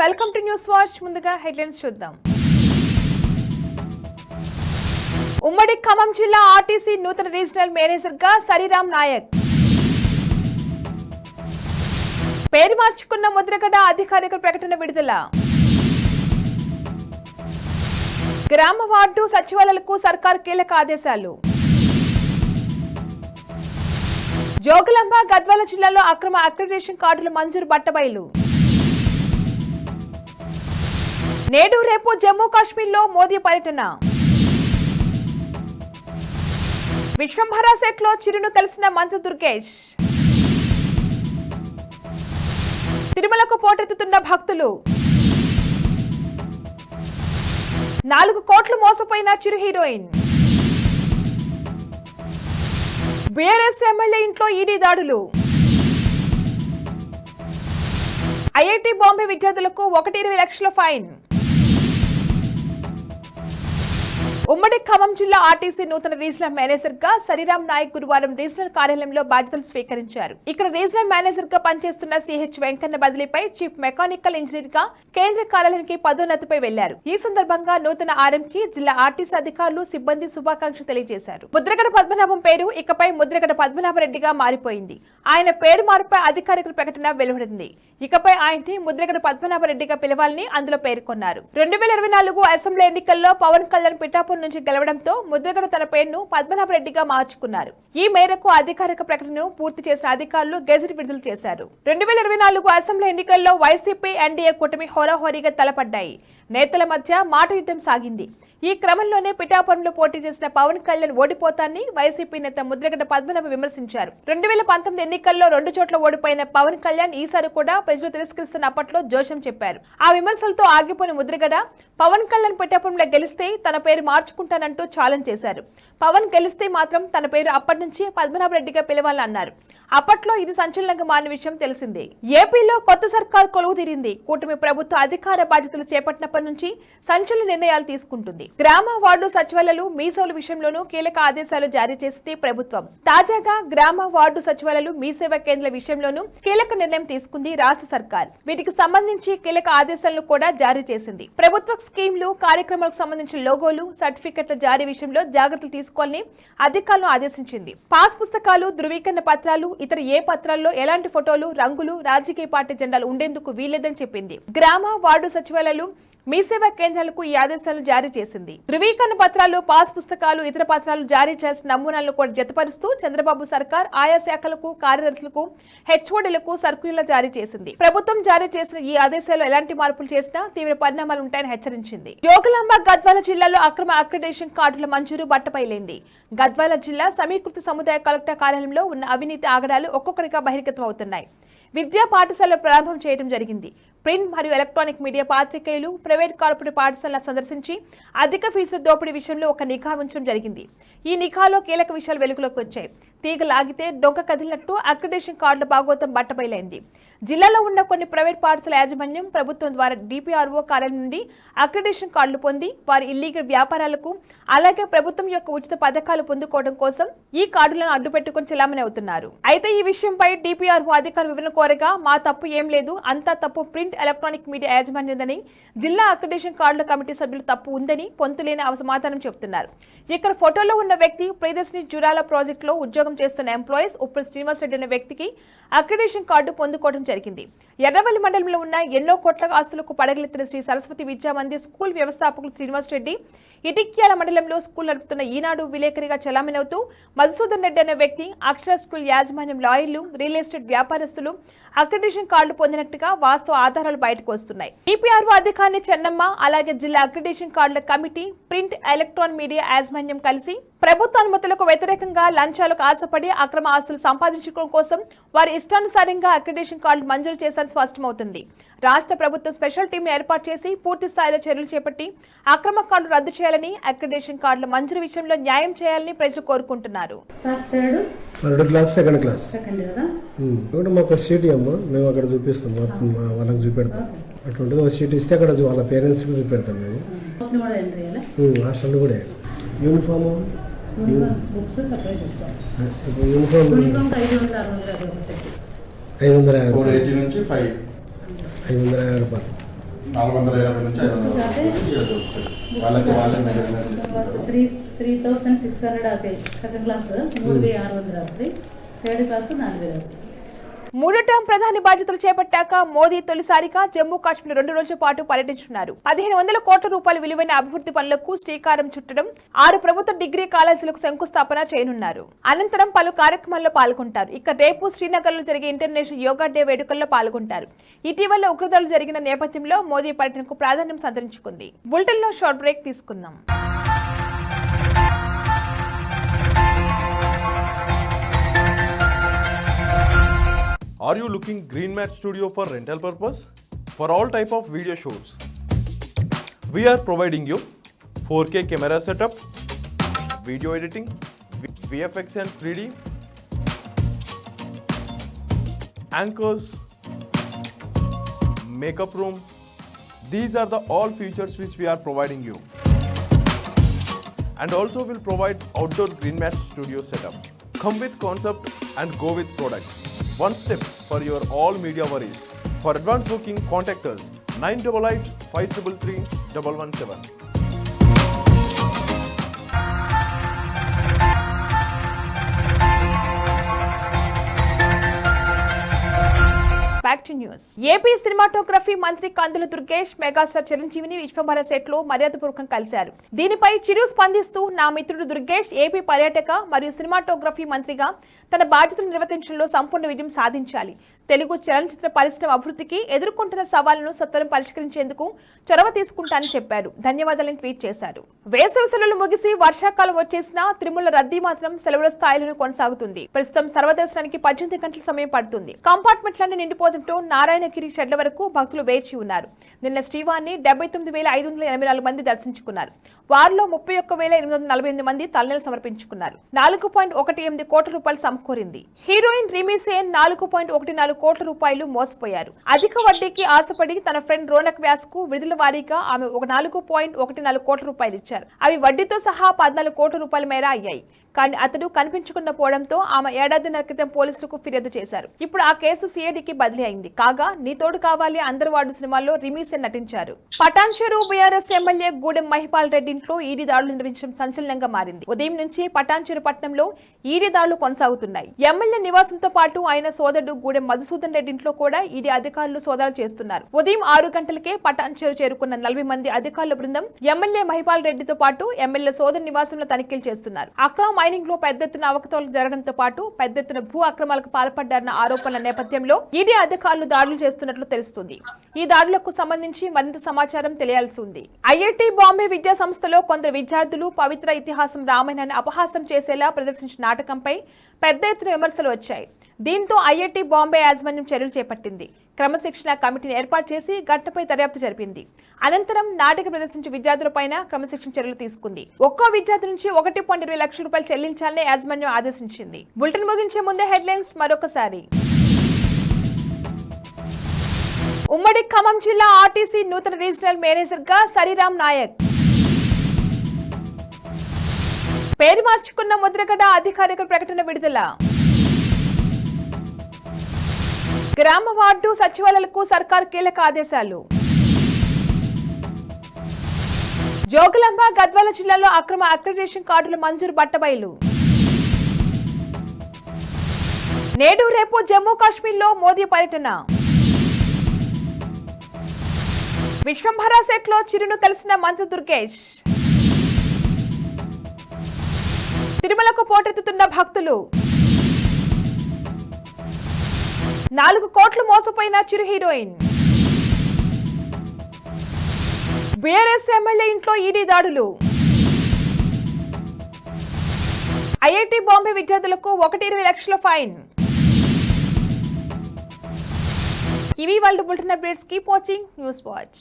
Welcome to news watch. ముందుగా headlines చూద్దాం. ఉమ్మడి ఖమ్మం జిల్లా ఆర్టీసీ నూతన రీజనల్ మేనేజర్గా సరిరామ్ నాయక్. పేరు మార్చుకున్న ముద్రగడ అధికారిక ప్రకటన విడుదల. గ్రామ వార్డు సచివాలయాలకు సర్కార్ కీలక ఆదేశాలు. జోగులాంబ గద్వాల జిల్లాలో అక్రమ అక్రిడేషన్ కార్డుల మంజూరు బట్టబయలు. నేడు రేపు జమ్మూ కాశ్మీర్లో మోదీ పర్యటన. విశ్వంభర సెట్లో చిరును కలిసిన మంత్రి దుర్గేష్. తిరుమలకు పోటెత్తుతున్న భక్తులు. నాలుగు కోట్లు మోసపోయిన చిరు హీరోయిన్. బీఆర్ఎస్ ఎమ్మెల్యే ఇంట్లో ఈడీ దాడులు. ఐఐటి బాంబే విద్యార్థులకు ఒకటి ఇరవై లక్షల ఫైన్. ఉమ్మడి ఖమ్మం జిల్లా ఆర్టీసీ నూతన రీజనల్ మేనేజర్గా సరిరామ్ నాయక్ గురువారం రీజనల్ కార్యాలయంలో బాధ్యతలు స్వీకరించారు. ఇక్కడ రీజనల్ మేనేజర్గా పనిచేస్తున్న సిహెచ్ వెంకన్న బదిలీపై చీఫ్ మెకానికల్ ఇంజనీర్గా కేంద్ర కార్యాలయానికి పదోన్నతిపై వెళ్ళారు. ఈ సందర్భంగా నూతన ఆర్ఎం కి జిల్లా ఆర్టీసీ అధికారులు సిబ్బంది శుభాకాంక్షలు తెలియజేశారు. ముద్రగడ పద్మనాభం పేరు ఇకపై ముద్రగడ పద్మనాభరెడ్డిగా మారిపోయింది. ఆయన పేరు మార్పుపై అధికారిక ప్రకటన వెలువడింది. ఇకపై ఆయన్ని ముద్రగడ పద్మనాభరెడ్డిగా పిలవాలని అందులో పేర్కొన్నారు. రెండు వేల ఇరవై నాలుగు అసెంబ్లీ ఎన్నికల్లో పవన్ కళ్యాణ్ పిఠాపూర్ నుంచి గెలవడంతో ముద్రగడ తన పేరును పద్మనాభరెడ్డిగా మార్చుకున్నారు. ఈ మేరకు అధికారిక ప్రకటనను పూర్తి చేసిన అధికారులు గెజెట్ విడుదల చేశారు. రెండు వేల ఇరవై నాలుగు అసెంబ్లీ ఎన్నికల్లో వైసీపీ ఎన్డీఏ కూటమి హోరాహోరీగా తలపడ్డాయి. నేతల మధ్య మాట యుద్ధం సాగింది. ఈ క్రమంలోనే పిఠాపురంలో పోటీ చేసిన పవన్ కళ్యాణ్ ఓడిపోతాన్ని వైసీపీ నేత ముద్రగడ్డ పద్మనాభ విమర్శించారు. రెండు వేల పంతొమ్మిది ఎన్నికల్లో రెండు చోట్ల ఓడిపోయిన పవన్ కళ్యాణ్ ఈసారి కూడా ప్రజలు తిరస్కరిస్తున్న అప్పట్లో జోషం చెప్పారు. ఆ విమర్శలతో ఆగిపోయిన ముద్రగడ పవన్ కళ్యాణ్ పిఠాపురంలో గెలిస్తే తన పేరు మార్చుకుంటానంటూ ఛాలెంజ్ చేశారు. పవన్ గెలిస్తే మాత్రం తన పేరు అప్పటి నుంచి పద్మనాభరెడ్డిగా పిలవాలన్నారు. అన్నారు అప్పట్లో ఇది సంచలనంగా మారిన విషయం తెలిసిందే. ఏపీలో కొత్త సర్కార్ కొలువు తీరింది కూటమి ప్రభుత్వ అధికార బాధ్యతలు చేపట్టినప్పటి నుంచి సంచలన నిర్ణయాలు తీసుకుంటుంది. గ్రామ వార్డు సచివాలయాలు మీసేవల విషయంలోనూ కీలక ఆదేశాలు జారీ చేసింది ప్రభుత్వం. తాజాగా గ్రామ వార్డు సచివాలయాలు మీసేవ కేంద్రాల విషయంలోనూ కీలక నిర్ణయం తీసుకుంది రాష్ట్ర సర్కార్. వీటికి సంబంధించి కీలక ఆదేశాలను కూడా జారీ చేసింది. ప్రభుత్వ స్కీమ్లు కార్యక్రమాలకు సంబంధించిన లోగోలు సర్టిఫికెట్ల జారీ విషయంలో జాగ్రత్తలు తీసుకోవాలని అధికారులను ఆదేశించింది. పాస్ పుస్తకాలు ధృవీకరణ పత్రాలు ఇతర ఏ పత్రాల్లో ఎలాంటి ఫోటోలు రంగులు రాజకీయ పార్టీ జెండాలు ఉండేందుకు వీల్లేదని చెప్పింది. గ్రామ వార్డు సచివాలయాలు మీ సేవా కేంద్రాలకు ఈ ఆదేశాలు జారీ చేసింది. ధృవీకరణ పత్రాలు పాస్ పుస్తకాలు ఇతర పత్రాలు జారీ చేసిన నమూనాలను కూడా జతపరుస్తూ చంద్రబాబు సర్కార్ ఆయా శాఖలకు కార్యదర్శులకు హెచ్ఓడీలకు సర్క్యులర్ జారీ చేసింది. ప్రభుత్వం జారీ చేసిన ఈ ఆదేశాలు ఎలాంటి మార్పులు చేసినా తీవ్ర పరిణామాలు ఉంటాయని హెచ్చరించింది. జోగులాంబ గద్వాల జిల్లాలో అక్రమ అక్రిడేషన్ కార్డుల మంజూరు బట్టపైలేంది. గద్వాల జిల్లా సమీకృత సముదాయ కలెక్టర్ కార్యాలయంలో ఉన్న అవినీతి ఆగడాలు ఒక్కొక్కరిగా బహిర్గతం అవుతున్నాయి విద్యా పాఠశాలలు ప్రారంభం చేయడం జరిగింది. ప్రింట్ మరియు ఎలక్ట్రానిక్ మీడియా పాత్రికేయులు ప్రైవేట్ కార్పొరేట్ పాఠశాల సందర్శించి అధిక ఫీజు దోపిడీ విషయంలో ఒక నిఘా ఉంచడం జరిగింది. ఈ నిఘాలో కీలక విషయాలు వెలుగులోకి వచ్చాయి. తీగ లాగితే డొంక కదిలినట్టు అక్రిడేషన్ కార్డుల భాగోతం బట్టబయలైంది. జిల్లాలో ఉన్న కొన్ని ప్రైవేట్ పాఠశాల యాజమాన్యం ప్రభుత్వం ద్వారా డిపిఆర్ఓ కార్యాలయం నుండి అక్రిడేషన్ కార్డులు పొంది వారి ఇల్లీగల్ వ్యాపారాలకు అలాగే ప్రభుత్వం యొక్క ఉచిత పథకాలు పొందుకోవడం కోసం ఈ కార్డులను అడ్డుపెట్టుకుని చెలామణి అవుతున్నారు. అయితే ఈ విషయంపై డిపిఆర్ఓ అధికారులు వివరణ కోరగా మా తప్పు ఏం లేదు అంతా తప్పు ప్రింట్ ఎలక్ట్రానిక్ మీడియా యాజమాన్యందని జిల్లా అక్రిడేషన్ కార్డుల కమిటీ సభ్యులు తప్పు ఉందని పొంతులేని సమాధానం చెబుతున్నారు. ఇక్కడ ఫోటోలో ఉన్న వ్యక్తి ప్రియదర్శిని జురాల ప్రాజెక్టులో ఉద్యోగం చేస్తున్న ఎంప్లాయీస్ ఉప్పల్ శ్రీనివాస్ రెడ్డి అనే వ్యక్తికి అక్రిడేషన్ కార్డు పొందుకోవడం జరిగింది. ఎర్రవల్లి మండలంలో ఉన్న ఎన్నో కోట్ల ఆస్తులకు పడగలెత్తిన శ్రీ సరస్వతి విద్యా మందిర్ స్కూల్ వ్యవస్థాపకులు శ్రీనివాస్ రెడ్డి ఇటిక్యాల మండలంలో స్కూల్ నడుపుతున్న ఈనాడు విలేకరిగా చలామణవుతూ మధుసూదన్ రెడ్డి అనే వ్యక్తి అక్షర స్కూల్ యాజమాన్యం లాయర్లు రియల్ ఎస్టేట్ వ్యాపారస్తులు అక్రిడేషన్ కార్డులు పొందినట్టుగా వాస్తవ ఆధారాలు బయటకు వస్తున్నాయి. డిపిఆర్ఓ అధికారిని చెన్నమ్మ అలాగే జిల్లా అక్రిడేషన్ కార్డుల కమిటీ ప్రింట్ ఎలక్ట్రాన్ మీడియా యాజమాన్యం కలిసి ప్రభుత్వ అనుమతులకు వ్యతిరేకంగా లంచాలకు ఆశపడి అక్రమ ఆస్తులు సంపాదించుకోవడం కోసం వారి ఇష్టానుసారంగా అక్రిడేషన్ కార్డులు మంజూరు చేశారని స్పష్టమవుతుంది. రాష్ట్ర ప్రభుత్వం స్పెషల్ టీం ఏర్పాటు చేసి పూర్తి స్థాయిలో చర్యలు చేపట్టి అక్రమ కార్డులు రద్దు చేయాలని అక్రిడేషన్ కార్డుల మంజూరు విషయంలో న్యాయం చేయాలని ప్రజలు కోరుకుంటున్నారు. మేము అక్కడ చూపిస్తాం. వాళ్ళకి చూపెడతాం. అటువంటిది ఒక సీట్ ఇస్తే అక్కడ వాళ్ళ పేరెంట్స్కి చూపెడతాం మేము. హాస్టల్ కూడా యూనిఫామ్? యూనిఫామ్ ఐదు వందల యాభై ఫోర్ ఎయిటీ నుంచి ఫైవ్. ఐదు వందల యాభై రూపాయలు. నాలుగు వందల యాభై నుంచి ఐదు వందల వాళ్ళకి వాళ్ళే three three thousand six hundred అవుతాయి సెకండ్ క్లాస్ మూడు వెయ్యి ఆరు వందలు అవుతాయి థర్డ్ క్లాస్ నాలుగు వేలు అవుతాయి మూడో టర్మ్ ప్రధాని బాధ్యతలు చేపట్టాక మోదీ తొలిసారిగా జమ్మూ కాశ్మీర్ రెండు రోజుల పాటు పర్యటించున్నారు పదిహేను వందల కోట్ల రూపాయల విలువైన అభివృద్ధి పనులకు శ్రీకారం చుట్టడం ఆరు ప్రభుత్వ డిగ్రీ కాలేజీలకు శంకుస్థాపన చేయనున్నారు. అనంతరం పలు కార్యక్రమాల్లో పాల్గొంటారు. ఇక రేపు శ్రీనగర్లో జరిగే ఇంటర్నేషనల్ యోగా డే వేడుకల్లో పాల్గొంటారు. ఇటీవల ఉగ్రదాలు జరిగిన నేపథ్యంలో మోదీ పర్యటనకు ప్రాధాన్యం సంతరించుకుంది. బులెటిన్లో షార్ట్ బ్రేక్ తీసుకుందాం. Are you looking Green Mat Studio for rental purpose? For all type of video shoots. We are providing you 4K camera setup, video editing, VFX and 3D, anchors, makeup room. These are the all features which we are providing you. And also we will provide outdoor Green Mat Studio setup. Come with concept and go with product. One step for your all media worries. For advance booking, contact us 988 533 117. Back to news. AP cinematography మంత్రి Kandula Durgesh megastar చిరంజీవిని విశ్వంభర సెట్లో మర్యాదపూర్వకం కలిశారు. దీనిపై చిరు స్పందిస్తూ నా మిత్రుడు Durgesh AP పర్యాటక మరియు సినిమాటోగ్రఫీ మంత్రిగా తన బాధ్యతలు నిర్వర్తించడంలో సంపూర్ణ విజయం సాధించాలి. తెలుగు చలనచిత్ర పరిశ్రమ అభివృద్ధికి ఎదుర్కొంటున్న సవాళ్ళను సత్వరం పరిష్కరించేందుకు చొరవ తీసుకుంటానని చెప్పారు. ధన్యవాదాలని ట్వీట్ చేశారు. వేసవి సెలవులు ముగిసి వర్షాకాలం వచ్చేసినా తిరుమల రద్దీ మాత్రం సెలవుల స్థాయిలను కొనసాగుతుంది. ప్రస్తుతం సర్వదర్శనానికి పద్దెనిమిది గంటల సమయం పడుతుంది. కంపార్ట్మెంట్లన్నీ నిండిపోతుంటూ నారాయణగిరి షెడ్ల వరకు భక్తులు వేచి ఉన్నారు. నిన్న శ్రీవారిని డెబ్బై తొమ్మిది వేల ఐదు వందల ఎనభై నాలుగు మంది దర్శించుకున్నారు. వారిలో ముప్పై ఒక్క వేల ఎనిమిది వందల నలభై ఎనిమిది మంది తలనీలు సమర్పించుకున్నారు. నాలుగు పాయింట్ ఒకటి ఎనిమిది కోట్ల రూపాయలు సమకూరింది. హీరోయిన్ రిమీ సేన్ నాలుగు పాయింట్ ఒకటి నాలుగు కోట్ల రూపాయలు మోసపోయారు. అధిక వడ్డీకి ఆశపడి తన ఫ్రెండ్ రోనక్ వ్యాస్కు విడుదల వారీగా ఆమె ఒక నాలుగు పాయింట్ ఒకటి నాలుగు కోట్ల రూపాయలు ఇచ్చారు. అవి వడ్డీతో సహా పద్నాలుగు కోట్ల రూపాయల మేర అయ్యాయి. కానీ అతడు కనిపించకుండా పోవడంతో ఆమె ఏడాదిన్నర క్రితం పోలీసులకు ఫిర్యాదు చేశారు. ఇప్పుడు ఆ కేసు సిఐడికి బదిలీ అయింది. కాగా నీ తోడు కావాలి అందరు వార్డు సినిమాల్లో రిమీసెన్ నటించారు. Patancheru BRS MLA Gudem Mahipal Reddy ఇంట్లో ఈడీ దాడులు నిర్వహించడం సంచలనంగా మారింది. ఉదయం నుంచి పటాన్ చెరు పట్టణంలో ఈడీ దాడులు కొనసాగుతున్నాయి. ఎమ్మెల్యే నివాసంతో పాటు ఆయన సోదరుడు గూడెం మధుసూదన్ రెడ్డి ఇంట్లో కూడా ఈడీ అధికారులు సోదాలు చేస్తున్నారు. ఉదయం ఆరు గంటలకే పటాన్ చెరు చేరుకున్న నలభై మంది అధికారుల బృందం ఎమ్మెల్యే మహిపాల్ రెడ్డితో పాటు ఎమ్మెల్యే సోదరు నివాసంలో తనిఖీలు చేస్తున్నారు. అక్రమ మైనింగ్లో పెద్ద ఎత్తున అవకతవలు జరగడంతో పాటు పెద్ద ఎత్తున భూ అక్రమాలకు పాల్పడ్డారన్న ఆరోపణల నేపథ్యంలో ఈడీ అధికారులు దాడులు చేస్తున్నట్లు తెలుస్తుంది. ఈ దాడులకు సంబంధించి మరింత సమాచారం తెలియాల్సి ఉంది. ఐఐటి బాంబే విద్యా సంస్థలో కొందరు విద్యార్థులు పవిత్ర ఇతిహాసం రామాయణాన్ని అపహాసం చేసేలా ప్రదర్శించిన నాటకంపై పెద్ద ఎత్తున విమర్శలు వచ్చాయి. దీంతో ఐఐటి బాంబే యాజమాన్యం చర్యలు చేపట్టింది. క్రమశిక్షణ కమిటీని ఏర్పాటు చేసి ఘటనపై దర్యాప్తు జరిపింది. అనంతరం నాటిక ప్రదర్శించిన విద్యార్థులపైన క్రమశిక్షణ చర్యలు తీసుకుంది. ఒక్కో విద్యార్థి నుంచి ఒకటి పాయింట్ ఇరవై లక్షల రూపాయలు చెల్లించాలని యాజమాన్యం ఆదేశించింది. బులెటిన్ ముగించే ముందే హెడ్లైన్స్ మరొకసారి. ఉమ్మడి ఖమ్మం జిల్లా ఆర్టీసీ నూతన రీజనల్ మేనేజర్గా సరిరామ్ నాయక్. పేరు మార్చుకున్న ముద్రగడ అధికారిక ప్రకటన విడుదల. గ్రామ వార్డు సచివాలయాలకు సర్కార్ కీలక ఆదేశాలు. జోగులాంబ గద్వాల జిల్లాలో అక్రమ అక్రిడేషన్ కార్డుల మంజూరు బట్టబయలు. నేడు రేపు జమ్మూ కాశ్మీర్లో మోదీ పర్యటన. విశ్వంభర సెట్లో చిరును కలిసిన మంత్రి దుర్గేష్. తిరుమలకు పోటెత్తుతున్న భక్తులు. నాలుగు కోట్లు మోసపోయిన చిరు హీరోయిన్. బీఆర్ఎస్ ఎమ్మెల్యే ఇంట్లో ఈడీ దాడులు. ఐఐటి బాంబే విద్యార్థులకు ఒకటి ఇరవై లక్షల ఫైన్. ఇవి world bulletin updates keep watching news watch.